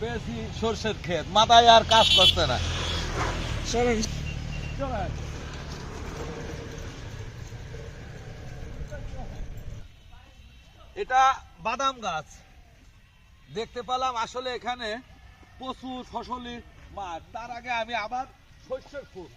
পেয়েছি সর্ষের ক্ষেত। মাথায় আর কাজ করছে না চলেন চলেন। এটা বাদাম গাছ। দেখতে পেলাম আসলে এখানে প্রচুর ফসলি মাঠ তার আগে আমি আবার শস্যের ফুল।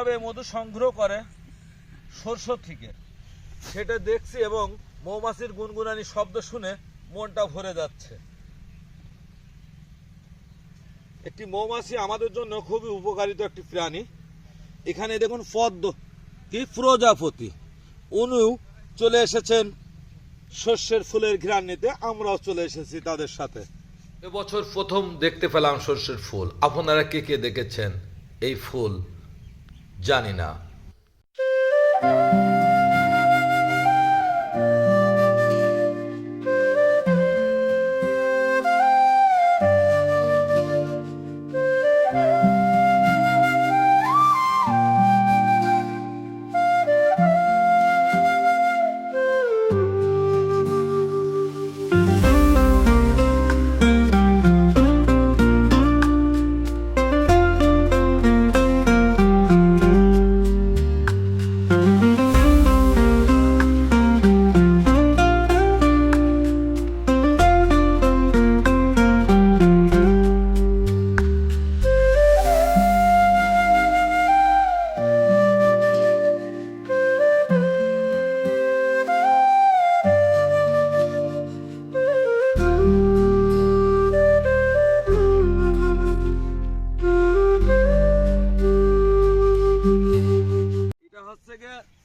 কীভাবে মধু সংগ্রহ করে? সরষ থেকে। সেটা দেখছি এবং মৌমাছির গুনগুনানি শব্দ শুনে মনটা ভরে যাচ্ছে। একটি মৌমাছি আমাদের জন্য খুবই উপকারিত একটি প্রাণী। এখানে দেখুন পদ্ম কি প্রজাপতি। উনিও চলে এসেছেন শস্যের ফুলের ঘ্রাণ নিতে। আমরাও চলে এসেছি তাদের সাথে। এবছর প্রথম দেখতে পেলাম সর্ষের ফুল। আপনারা কে কে দেখেছেন এই ফুল? জানি না।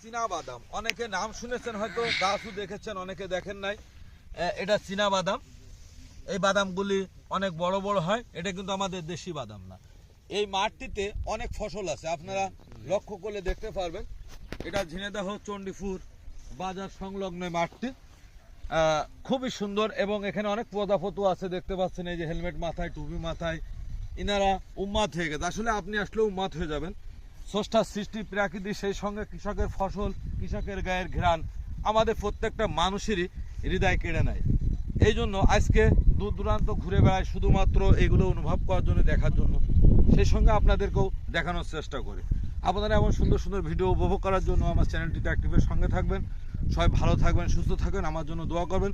বাদাম অনেকে নাম শুনেছেন হয়তো গাছও দেখেছেন, অনেকে দেখেন নাই। এটা চীনা বাদাম এই বাদামগুলি অনেক বড় বড় হয়, এটা কিন্তু আমাদের দেশি বাদাম না। এই মাঠটিতে অনেক ফসল আছে, আপনারা লক্ষ্য করলে দেখতে পারবেন। এটা ঝিনেদাহ চণ্ডীপুর বাজার সংলগ্ন মাঠটি। খুবই সুন্দর এবং এখানে অনেক প্রজাপতু আছে, দেখতে পাচ্ছেন, এই যে হেলমেট মাথায়, টুপি মাথায়। ইনারা উম্মাত হয়ে গেছে। আসলে আপনি আসলে উম্মাত হয়ে যাবেন। স্রষ্টার সৃষ্টি প্রাকৃতিক সেই সঙ্গে কৃষকের ফসল, কৃষকের গায়ের ঘ্রাণ আমাদের প্রত্যেকটা মানুষেরই হৃদয় কেড়ে নেয়। এই জন্য আজকে দূর দূরান্ত ঘুরে বেড়ায় শুধুমাত্র এগুলো অনুভব করার জন্য, দেখার জন্য। সেই সঙ্গে আপনাদেরকেও দেখানোর চেষ্টা করি। আপনারা এমন সুন্দর সুন্দর ভিডিও উপভোগ করার জন্য আমার চ্যানেলটিতে অ্যাক্টিভের সঙ্গে থাকবেন। সবাই ভালো থাকবেন, সুস্থ থাকবেন, আমার জন্য দোয়া করবেন।